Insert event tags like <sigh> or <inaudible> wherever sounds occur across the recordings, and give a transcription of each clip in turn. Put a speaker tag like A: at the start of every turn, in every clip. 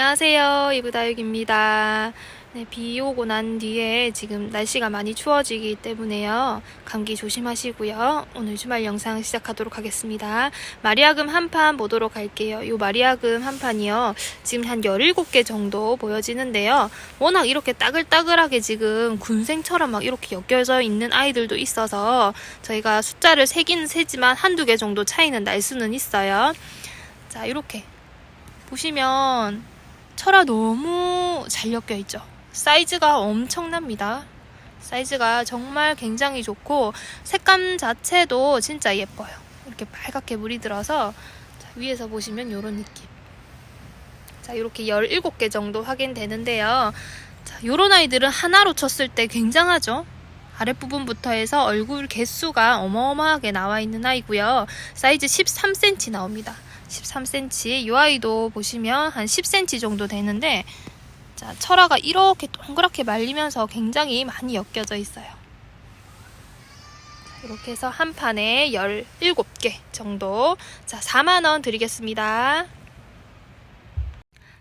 A: 안녕하세요. 이브다육입니다. 네, 비 오고 난 뒤에 지금 날씨가 많이 추워지기 때문에요. 감기 조심하시고요. 오늘 주말 영상 시작하도록 하겠습니다. 마리아금 한 판 보도록 할게요. 이 마리아금 한 판이요. 지금 한 17개 정도 보여지는데요. 워낙 이렇게 따글따글하게 지금 군생처럼 막 이렇게 엮여져 있는 아이들도 있어서 저희가 숫자를 세긴 세지만 한두 개 정도 차이는 날 수는 있어요. 자, 이렇게 보시면 철화 너무 잘 엮여 있죠. 사이즈가 엄청납니다. 사이즈가 정말 굉장히 좋고 색감 자체도 진짜 예뻐요. 이렇게 빨갛게 물이 들어서 자, 위에서 보시면 이런 느낌. 자, 이렇게 17개 정도 확인되는데요. 자, 요런 아이들은 하나로 쳤을 때 굉장하죠. 아랫부분부터 해서 얼굴 개수가 어마어마하게 나와 있는 아이고요. 사이즈 13cm 나옵니다. 13cm. 이 아이도 보시면 한 10cm 정도 되는데 자, 철화가 이렇게 동그랗게 말리면서 굉장히 많이 엮여져 있어요. 자, 이렇게 해서 한 판에 17개 정도. 자, 4만원 드리겠습니다.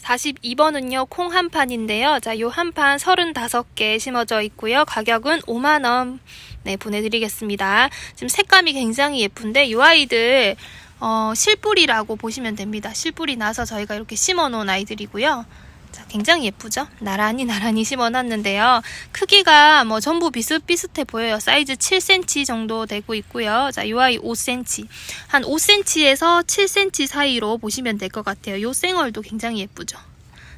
A: 42번은요, 콩 한 판인데요. 자, 요 한 판 35개 심어져 있고요. 가격은 5만원, 네, 보내드리겠습니다. 지금 색감이 굉장히 예쁜데, 요 아이들, 어, 실뿌리라고 보시면 됩니다. 실뿌리 나서 저희가 이렇게 심어 놓은 아이들이고요. 자, 굉장히 예쁘죠? 나란히 나란히 심어 놨는데요. 크기가 뭐 전부 비슷비슷해 보여요. 사이즈 7cm 정도 되고 있고요. 자, 요 아이 5cm. 한 5cm에서 7cm 사이로 보시면 될 것 같아요. 요 생얼도 굉장히 예쁘죠?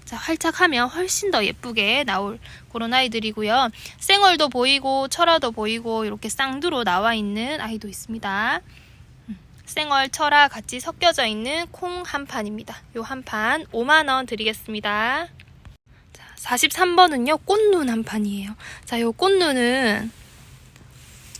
A: 자, 활착하면 훨씬 더 예쁘게 나올 그런 아이들이고요. 생얼도 보이고 철화도 보이고 이렇게 쌍두로 나와 있는 아이도 있습니다. 생얼, 철화 같이 섞여져 있는 콩 한 판입니다. 요 한 판 5만원 드리겠습니다. 자, 43번은요, 꽃눈 한 판이에요. 자, 요 꽃눈은,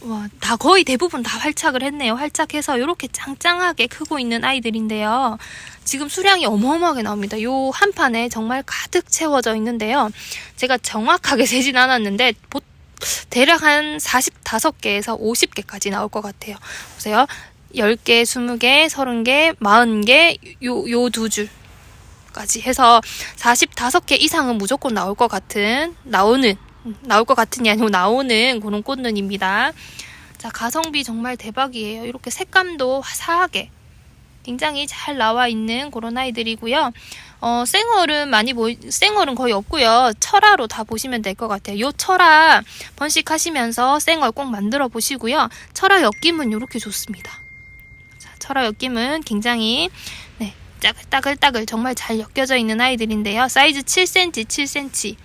A: 와, 다 거의 대부분 다 활착을 했네요. 활착해서 이렇게 짱짱하게 크고 있는 아이들인데요. 지금 수량이 어마어마하게 나옵니다. 요 한 판에 정말 가득 채워져 있는데요. 제가 정확하게 <laughs> 세진 않았는데, 보, 대략 한 45개에서 50개까지 나올 것 같아요. 보세요. 10개, 20개, 30개, 40개, 요, 요 두 줄까지 해서 45개 이상은 무조건 나올 것 같은, 나오는, 나올 것 같은이 아니고 나오는 그런 꽃눈입니다. 자, 가성비 정말 대박이에요. 이렇게 색감도 화사하게 굉장히 잘 나와 있는 그런 아이들이고요. 어, 생얼은 많이 보이, 생얼은 거의 없고요. 철화로 다 보시면 될 것 같아요. 요 철화 번식하시면서 생얼 꼭 만들어 보시고요. 철화 엮임은 이렇게 좋습니다. 철화 엮임은 굉장히 네, 따글따글따글 정말 잘 엮여져 있는 아이들인데요. 사이즈 7cm, 7cm.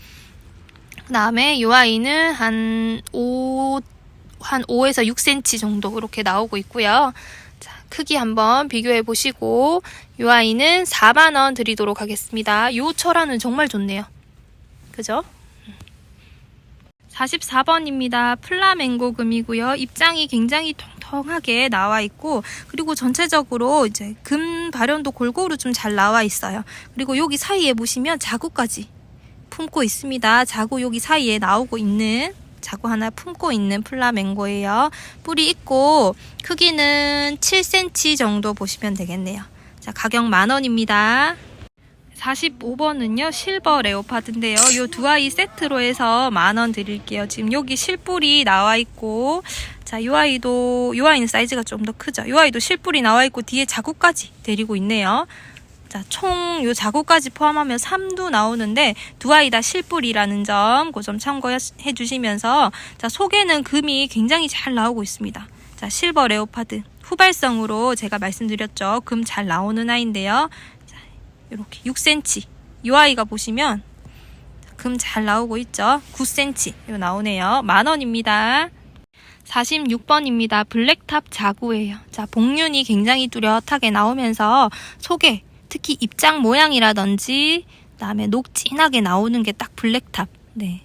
A: 그 다음에 이 아이는 한 5, 한 5에서 6cm 정도 이렇게 나오고 있고요. 자, 크기 한번 비교해 보시고 이 아이는 4만원 드리도록 하겠습니다. 이 철화는 정말 좋네요. 그죠? 44번입니다. 플라멩고 금이고요. 입장이 굉장히 통 통하게 나와 있고 그리고 전체적으로 이제 금 발현도 골고루 좀 잘 나와 있어요. 그리고 여기 사이에 보시면 자구까지 품고 있습니다. 자구 여기 사이에 나오고 있는 자구 하나 품고 있는 플라멩고예요. 뿌리 있고 크기는 7cm 정도 보시면 되겠네요. 자, 가격 만 원입니다. 45번은요 실버 레오파드인데요. 요 두 아이 세트로 해서 만 원 드릴게요. 지금 여기 실뿔이 나와 있고 자요 아이도 요 아이는 사이즈가 좀 더 크죠? 요 아이도 실뿔이 나와 있고 뒤에 자구까지 데리고 있네요. 자총 요 자구까지 포함하면 3도 나오는데 두 아이 다 실뿔이라는 점 그 점 참고해 주시면서 자 속에는 금이 굉장히 잘 나오고 있습니다. 자 실버 레오파드. 후발성으로 제가 말씀드렸죠. 금 잘 나오는 아이인데요 이렇게 6cm. 이 아이가 보시면 금 잘 나오고 있죠. 9cm 요 나오네요. 만 원입니다. 46번입니다. 블랙탑 자구예요. 자, 복륜이 굉장히 뚜렷하게 나오면서 속에 특히 입장 모양이라든지 그다음에 녹 진하게 나오는 게 딱 블랙탑. 네.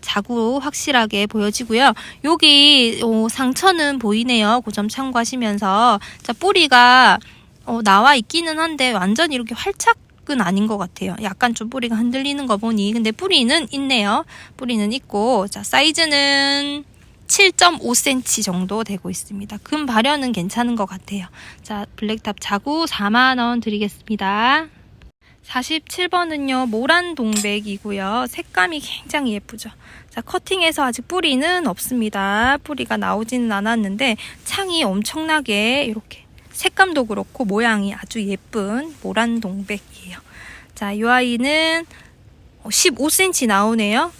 A: 자구 확실하게 보여지고요. 여기 어, 상처는 보이네요. 그점 참고하시면서 자 뿌리가 어, 나와 있기는 한데 완전 이렇게 활착은 아닌 것 같아요. 약간 좀 뿌리가 흔들리는 거 보니 근데 뿌리는 있네요. 뿌리는 있고 자 사이즈는 7.5cm 정도 되고 있습니다. 금 발현은 괜찮은 것 같아요. 자 블랙탑 자구 4만원 드리겠습니다. 47번은요, 모란 동백이고요. 색감이 굉장히 예쁘죠. 자, 커팅해서 아직 뿌리는 없습니다. 뿌리가 나오지는 않았는데, 창이 엄청나게 이렇게 색감도 그렇고 모양이 아주 예쁜 모란 동백이에요. 자, 이 아이는 15cm 나오네요.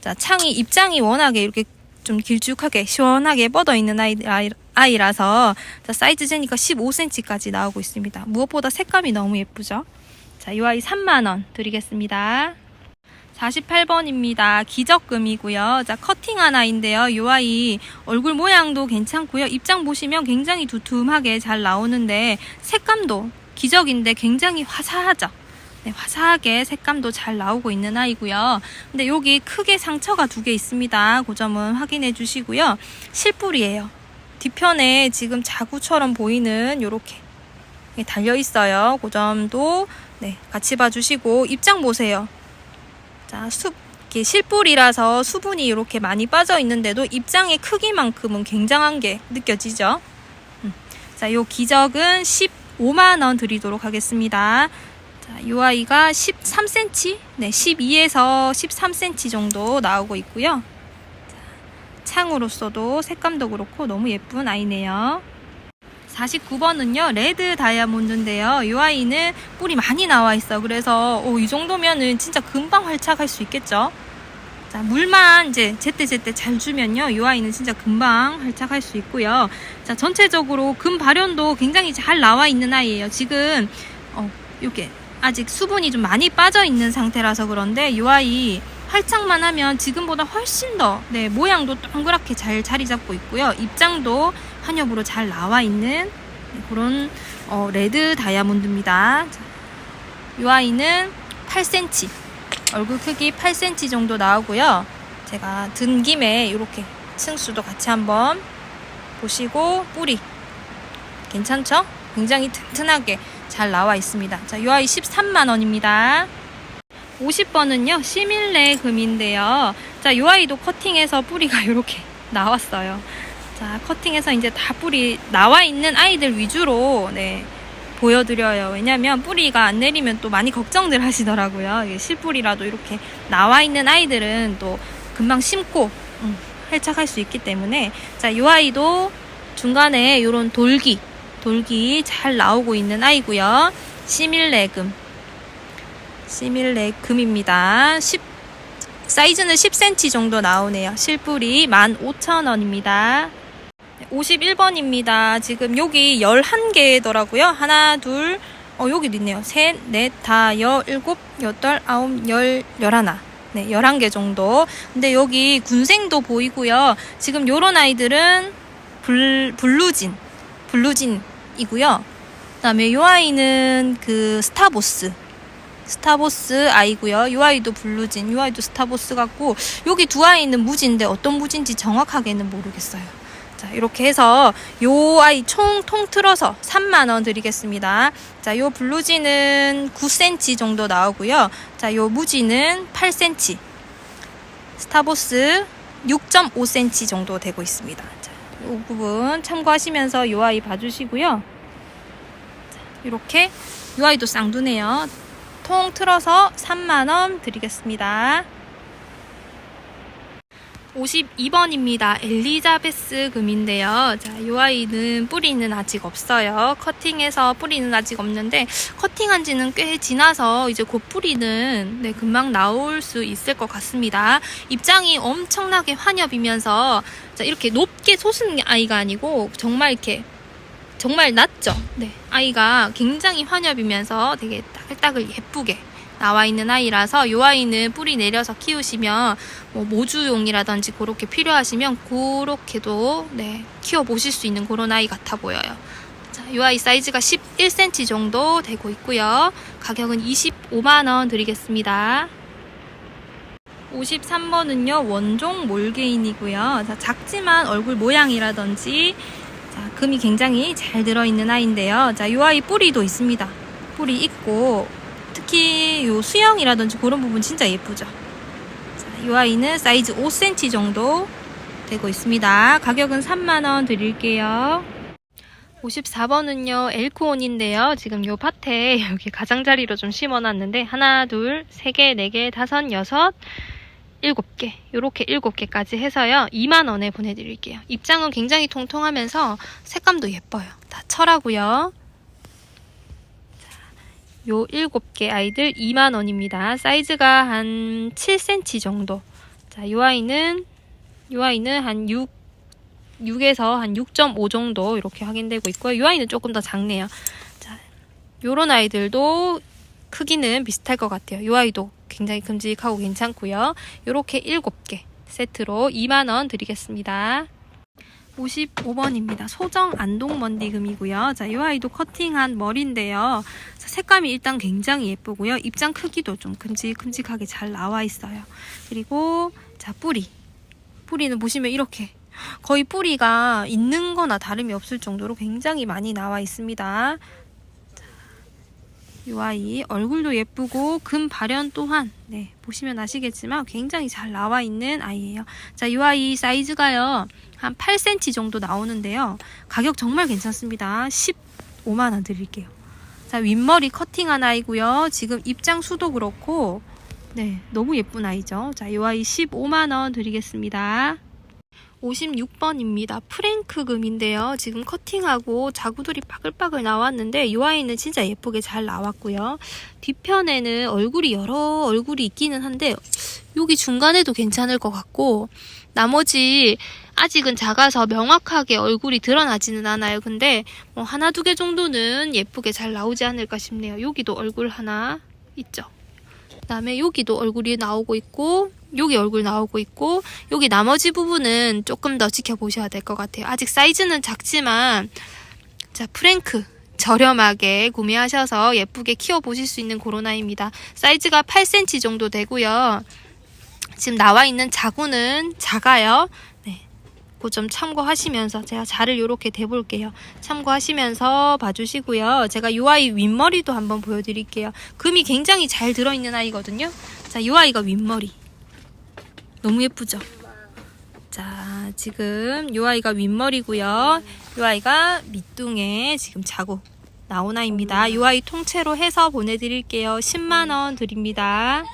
A: 자, 창이 입장이 워낙에 이렇게 좀 길쭉하게 시원하게 뻗어 있는 아이, 아이, 자, 사이즈 재니까 15cm까지 나오고 있습니다. 무엇보다 색감이 너무 예쁘죠? 자, 이 아이 3만 원 드리겠습니다. 48번입니다. 기적금이고요. 자, 커팅한 아이인데요. 이 아이 얼굴 모양도 괜찮고요. 입장 보시면 굉장히 두툼하게 잘 나오는데 색감도 기적인데 굉장히 화사하죠. 네, 화사하게 색감도 잘 나오고 있는 아이고요. 근데 여기 크게 상처가 두 개 있습니다. 그 점은 확인해 주시고요. 실뿔이에요. 뒤편에 지금 자구처럼 보이는 요렇게 달려 있어요. 그 점도 네, 같이 봐주시고 입장 보세요. 자, 수, 이렇게 실뿔이라서 수분이 이렇게 많이 빠져 있는데도 입장의 크기만큼은 굉장한 게 느껴지죠. 음. 자, 요 기적은 15만 원 드리도록 하겠습니다. 자, 요 아이가 13cm, 네, 12에서 13cm 정도 나오고 있고요. 자, 창으로서도 색감도 그렇고 너무 예쁜 아이네요. 49번은요, 레드 다이아몬드인데요. 이 아이는 뿔이 많이 나와 있어. 그래서, 오, 이 정도면은 진짜 금방 활착할 수 있겠죠? 자, 물만 이제 제때제때 잘 주면요. 이 아이는 진짜 금방 활착할 수 있고요. 자, 전체적으로 금 발현도 굉장히 잘 나와 있는 아이예요. 지금, 어, 이렇게 아직 수분이 좀 많이 빠져 있는 상태라서 그런데 이 아이 활착만 하면 지금보다 훨씬 더, 네, 모양도 동그랗게 잘 자리 잡고 있고요. 입장도 환엽으로 잘 나와 있는 그런 어, 레드 다이아몬드입니다. 자, 이 아이는 8cm, 얼굴 크기 8cm 정도 나오고요. 제가 든 김에 이렇게 층수도 같이 한번 보시고 뿌리 괜찮죠? 굉장히 튼튼하게 잘 나와 있습니다. 자, 이 아이 13만 원입니다. 50번은요, 시밀레 금인데요. 자, 이 아이도 커팅해서 뿌리가 <laughs> 이렇게 나왔어요. 자, 커팅해서 이제 다 뿌리 나와 있는 아이들 위주로, 네, 보여드려요. 왜냐면 뿌리가 안 내리면 또 많이 걱정들 하시더라고요. 이게 실뿌리라도 이렇게 나와 있는 아이들은 또 금방 심고, 음, 활착할 수 있기 때문에. 자, 이 아이도 중간에 이런 돌기, 돌기 잘 나오고 있는 아이고요. 시밀레금. 시밀레금입니다. 10, 사이즈는 10cm 정도 나오네요. 실뿌리 15,000원입니다. 51번입니다. 지금 여기 11개더라고요. 하나, 둘, 어, 여기도 있네요. 셋, 넷, 다, 여, 일곱, 여덟, 아홉, 열, 열하나. 네, 11개 정도. 근데 여기 군생도 보이고요. 지금 요런 아이들은 불, 블루진, 블루진이고요. 그 다음에 요 아이는 그 스타보스. 스타보스 아이고요. 요 아이도 블루진, 요 아이도 스타보스 같고 여기 두 아이는 무지인데 어떤 무지인지 정확하게는 모르겠어요. 자, 이렇게 해서 요 아이 총 통틀어서 3만 원 드리겠습니다. 자, 요 블루지는 9cm 정도 나오고요. 자, 요 무지는 8cm. 스타보스 6.5cm 정도 되고 있습니다. 자, 요 부분 참고하시면서 요 아이 봐주시고요. 자, 이렇게 요 아이도 쌍두네요. 통 틀어서 3만원 드리겠습니다. 52번입니다. 엘리자베스 금인데요. 자, 이 아이는 뿌리는 아직 없어요. 커팅해서 뿌리는 아직 없는데 커팅한 지는 꽤 지나서 이제 곧 뿌리는 네, 금방 나올 수 있을 것 같습니다. 입장이 엄청나게 환엽이면서 자, 이렇게 높게 솟은 아이가 아니고 정말 이렇게 정말 낮죠. 네. 아이가 굉장히 환엽이면서 되게 따글따글 예쁘게 나와 있는 아이라서 이 아이는 뿌리 내려서 키우시면 뭐 모주용이라든지 그렇게 필요하시면 그렇게도 네, 키워 보실 수 있는 그런 아이 같아 보여요. 자, 이 아이 사이즈가 11cm 정도 되고 있고요. 가격은 25만 원 드리겠습니다. 53번은요 원종 몰개인이고요. 자, 작지만 얼굴 모양이라든지 자, 금이 굉장히 잘 들어있는 아이인데요. 자, 이 아이 뿌리도 있습니다. 뿌리 있고 특히 요 수영이라든지 그런 부분 진짜 예쁘죠. 자, 이 아이는 사이즈 5cm 정도 되고 있습니다. 가격은 3만원 드릴게요. 54번은요, 엘코온인데요. 지금 요 밭에 <laughs> 여기 가장자리로 좀 심어놨는데, 하나, 둘, 세 개, 네 개, 다섯, 여섯, 일곱 개. 요렇게 일곱 개까지 해서요, 2만원에 보내드릴게요. 입장은 굉장히 통통하면서 색감도 예뻐요. 다 철하고요. 요 일곱 개 아이들 2만원입니다. 사이즈가 한 7cm 정도. 자, 요 아이는, 요 아이는 한 6, 6에서 한 6.5 정도 이렇게 확인되고 있고요. 이 아이는 조금 더 작네요. 자, 요런 아이들도 크기는 비슷할 것 같아요. 이 아이도 굉장히 큼직하고 괜찮고요. 요렇게 7개 세트로 2만원 드리겠습니다. 55번입니다. 소정 안동먼디금이고요. 자, 이 아이도 커팅한 머리인데요. 자, 색감이 일단 굉장히 예쁘고요. 입장 크기도 좀 큼직큼직하게 잘 나와 있어요. 그리고 자, 뿌리. 뿌리는 보시면 이렇게 거의 뿌리가 있는 거나 다름이 없을 정도로 굉장히 많이 나와 있습니다. 이 아이 얼굴도 예쁘고 금 발현 또한 네, 보시면 아시겠지만 굉장히 잘 나와 있는 아이예요. 자, 이 아이 사이즈가요. 한 8cm 정도 나오는데요. 가격 정말 괜찮습니다. 15만 원 드릴게요. 자, 윗머리 커팅한 아이고요. 지금 입장 수도 그렇고 네, 너무 예쁜 아이죠. 자, 이 아이 15만 원 드리겠습니다. 56번입니다. 프랭크 금인데요. 지금 커팅하고 자구들이 빠글빠글 나왔는데 이 아이는 진짜 예쁘게 잘 나왔고요. 뒤편에는 얼굴이 여러 얼굴이 있기는 한데 여기 중간에도 괜찮을 것 같고 나머지 아직은 작아서 명확하게 얼굴이 드러나지는 않아요. 근데 뭐 하나 두 개 정도는 예쁘게 잘 나오지 않을까 싶네요. 여기도 얼굴 하나 있죠. 그 다음에 여기도 얼굴이 나오고 있고 여기 얼굴 나오고 있고 여기 나머지 부분은 조금 더 지켜보셔야 될 것 같아요. 아직 사이즈는 작지만 자 프랭크 저렴하게 구매하셔서 예쁘게 키워보실 수 있는 고로나입니다. 사이즈가 8cm 정도 되고요. 지금 나와 있는 자구는 작아요. 네. 그점 참고하시면서 제가 자를 이렇게 대볼게요. 참고하시면서 봐주시고요. 제가 이 아이 윗머리도 한번 보여드릴게요. 금이 굉장히 잘 들어있는 아이거든요. 자, 이 아이가 윗머리. 너무 예쁘죠? 자, 지금 이 아이가 윗머리고요. 이 아이가 밑둥에 지금 자고 나온 아이입니다. 이 아이 통째로 해서 보내드릴게요. 10만원 드립니다.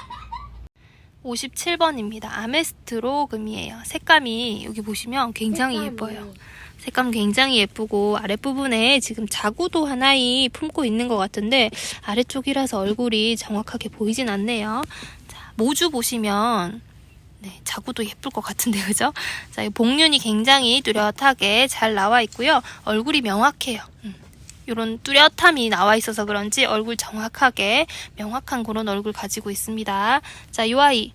A: 57번입니다. 아메스트로 금이에요. 색감이 여기 보시면 굉장히 예뻐요. 색감 굉장히 예쁘고 아랫부분에 지금 자구도 하나이 품고 있는 것 같은데 아래쪽이라서 얼굴이 정확하게 보이진 않네요. 자, 모주 보시면 네, 자구도 예쁠 것 같은데 <laughs> 그죠? 자, 이 복륜이 굉장히 뚜렷하게 잘 나와 있고요. 얼굴이 명확해요. 음. 이런 뚜렷함이 나와 있어서 그런지 얼굴 정확하게 명확한 그런 얼굴 가지고 있습니다. 자, 이 아이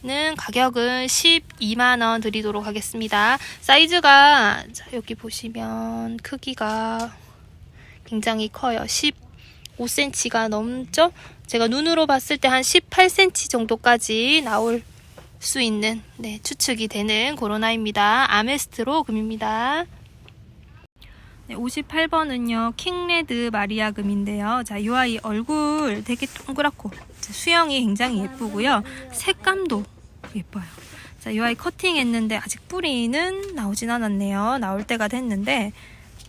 A: 는 가격은 12만원 드리도록 하겠습니다. 사이즈가 자, 여기 보시면 크기가 굉장히 커요. 15cm가 넘죠? 제가 눈으로 봤을 때 한 18cm 정도까지 나올 수 있는 네, 추측이 되는 코로나입니다. 아메스트로 금입니다. 네, 58번은요, 킹레드 마리아 금인데요. 자, 이 아이 얼굴 되게 동그랗고, 자, 수영이 굉장히 예쁘고요. 색감도 예뻐요. 자, 이 아이 커팅 했는데 아직 뿌리는 나오진 않았네요. 나올 때가 됐는데,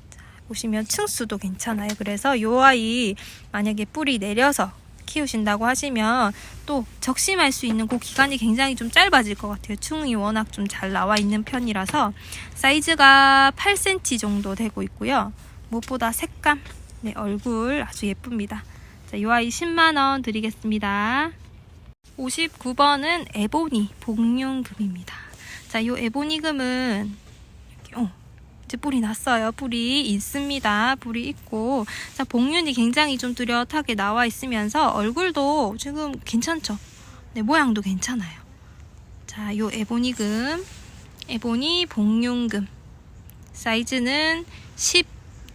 A: 자, 보시면 층수도 괜찮아요. 그래서 이 아이 만약에 뿌리 내려서 키우신다고 하시면 또 적심할 수 있는 그 기간이 굉장히 좀 짧아질 것 같아요. 층이 워낙 좀 잘 나와 있는 편이라서 사이즈가 8cm 정도 되고 있고요. 무엇보다 색감, 네, 얼굴 아주 예쁩니다. 자, 이 아이 10만원 드리겠습니다. 59번은 에보니 복륜금입니다. 자, 이 에보니금은 어, 이제 뿌리 났어요. 뿌리 있습니다. 뿌리 있고 자 복륜이 굉장히 좀 뚜렷하게 나와 있으면서 얼굴도 지금 괜찮죠? 네 모양도 괜찮아요. 자, 요 에보니금, 에보니 복륜금 사이즈는 10,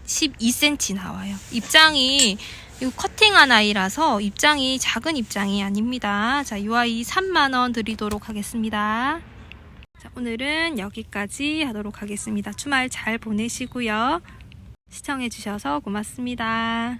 A: 12cm 나와요. 입장이 이 커팅한 아이라서 입장이 작은 입장이 아닙니다. 자, 이 아이 3만 원 드리도록 하겠습니다. 자, 오늘은 여기까지 하도록 하겠습니다. 주말 잘 보내시고요. 시청해주셔서 고맙습니다.